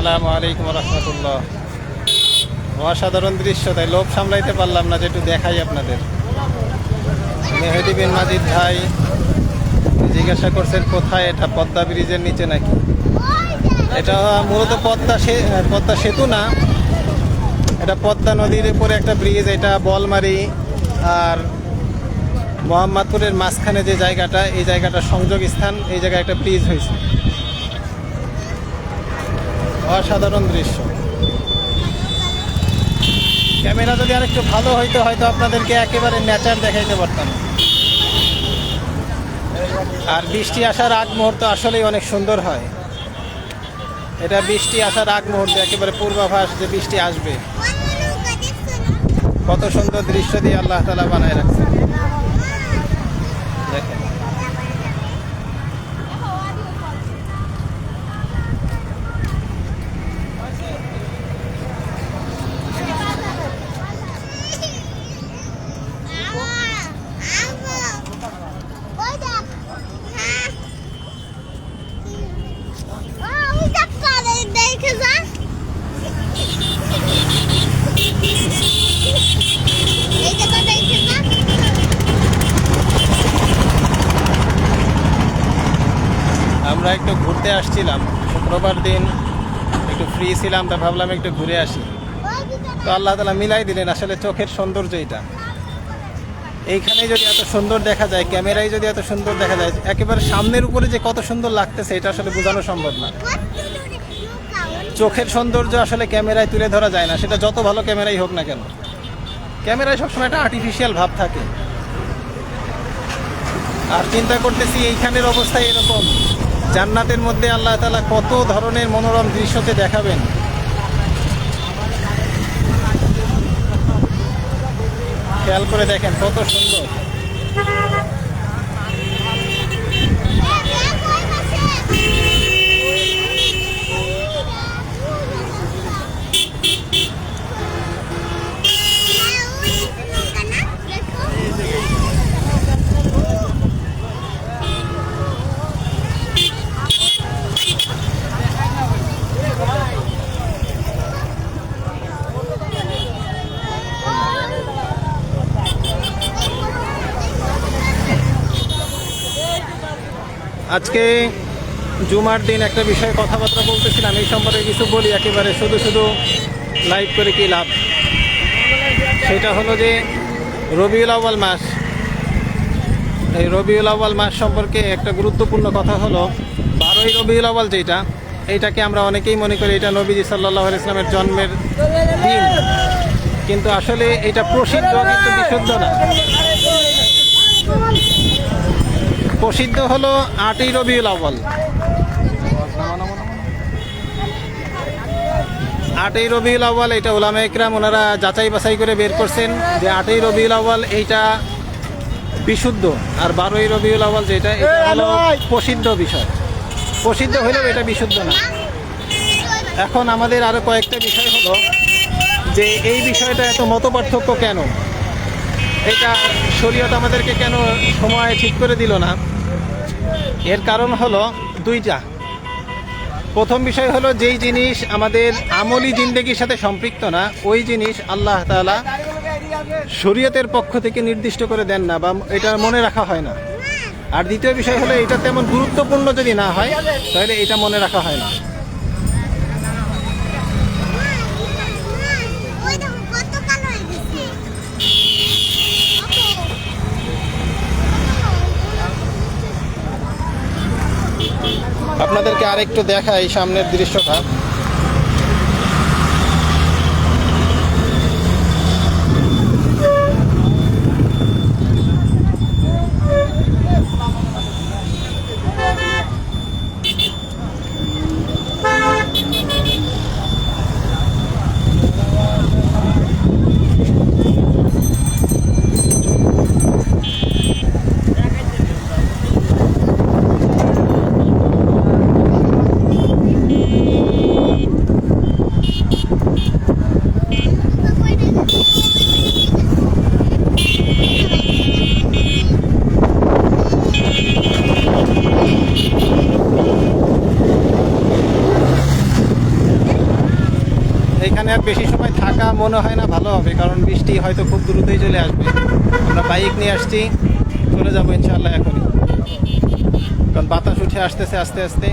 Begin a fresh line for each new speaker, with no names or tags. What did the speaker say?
আসসালামু আলাইকুম রহমতুল্লাহ। অসাধারণ দৃশ্য, তাই লোভ সামলাইতে পারলাম না যে একটু দেখাই আপনাদের। মেহেদি বিন মাজিদ ভাই জিজ্ঞাসা করছেন, কোথায় এটা? পদ্মা ব্রিজের নিচে নাকি? এটা মূলত পদ্মা পদ্মা সেতু না। এটা পদ্মা নদীর উপরে একটা ব্রিজ, এটা বলমারি আর মোহাম্মদপুরের মাঝখানে যে জায়গাটা, এই জায়গাটা সংযোগ স্থান এই জায়গায় একটা ব্রিজ হয়েছে। অসাধারণ দৃশ্য। ক্যামেরা যদি আর একটু ভালো হইতো, হয়তো আপনাদেরকে একেবারে ন্যাচার দেখাইতে পারতাম। আর বৃষ্টি আসার আগ মুহূর্ত আসলেই অনেক সুন্দর হয়। এটা বৃষ্টি আসার আগ মুহূর্তে একেবারে পূর্বাভাস যে বৃষ্টি আসবে। কত সুন্দর দৃশ্য দিয়ে আল্লাহ তালা বানায় রাখছে দেখেন
দেখে যা এইটা তো দেখে যা
আমরা একটু ঘুরতে আসছিলাম। শুক্রবার দিন একটু ফ্রি ছিলাম, তা ভাবলাম একটু ঘুরে আসি। তো আল্লাহ তালা মিলাই দিলেন, আসলে চোখের সৌন্দর্য এটা। এইখানে যদি এত সুন্দর দেখা যায়, ক্যামেরায় যদি এত সুন্দর দেখা যায়, একেবারে সামনের উপরে যে কত সুন্দর লাগতেছে, এটা আসলে বোঝানো সম্ভব না। চোখের সৌন্দর্য আসলে ক্যামেরায় তুলে ধরা যায় না, সেটা যত ভালো ক্যামেরাই হোক না কেন। ক্যামেরায় সবসময় একটা আর্টিফিশিয়াল ভাব থাকে। আর চিন্তা করতেছি এইখানের অবস্থা এরকম। জান্নাতের মধ্যে আল্লাহ তালা কত ধরনের মনোরম দৃশ্যতে দেখাবেন। খেয়াল করে দেখেন কত সুন্দর। আজকে জুমার দিন একটা বিষয়ে কথাবার্তা বলতেছিলাম, এই সম্পর্কে কিছু বলি, একেবারে শুধু শুধু লাইভ করে কি লাভ? সেটা হলো যে রবিউল আউ্বাল মাস, এই রবিউল আউ্বাল মাস সম্পর্কে একটা গুরুত্বপূর্ণ কথা হলো, বারোই রবিউল আউ্বাল যেটা এইটাকে আমরা অনেকেই মনে করি এটা নবীজি সাল্লাহ ইসলামের জন্মের দিন। কিন্তু আসলে এটা প্রসিদ্ধ কিন্তু বিশুদ্ধ না। প্রসিদ্ধ হলো আটই রবিউল আউ্বাল আটই রবিউল আউ্বাল এটা ওলামা একরাম ওনারা যাচাই বাছাই করে বের করছেন যে আটই রবিউল আউ্বাল এইটা বিশুদ্ধ আর বারোই রবিউল আউ্বাল যেটা এটা হলো প্রসিদ্ধ বিষয়। প্রসিদ্ধ হলেও এটা বিশুদ্ধ না। এখন আমাদের আরও কয়েকটা বিষয় হলো যে এই বিষয়টা এত মত পার্থক্য কেন? এটা শরীয়ত আমাদেরকে কেন সময় ঠিক করে দিল না? এর কারণ হলো দুইটা। প্রথম বিষয় হলো যেই জিনিস আমাদের আমলি জিন্দেগির সাথে সম্পৃক্ত না, ওই জিনিস আল্লাহ তাআলা শরীয়তের পক্ষ থেকে নির্দিষ্ট করে দেন না বা এটা মনে রাখা হয় না। আর দ্বিতীয় বিষয় হলো এটা তেমন গুরুত্বপূর্ণ যদি না হয়, তাহলে এটা মনে রাখা হয় না
ওই দেখো কত কালো হয়ে গেছে
আপনাদেরকে আরেকটু দেখাই সামনের দৃশ্যটা। বেশি সময় থাকা মনে হয় না, ভালো হবে, কারণ বৃষ্টি হয়তো খুব দ্রুতই চলে আসবে। আমরা বাইক নিয়ে আসছি, চলে যাব ইনশাল্লাহ এখন কারণ বাতাস উঠে আসতেছে আস্তে আস্তে।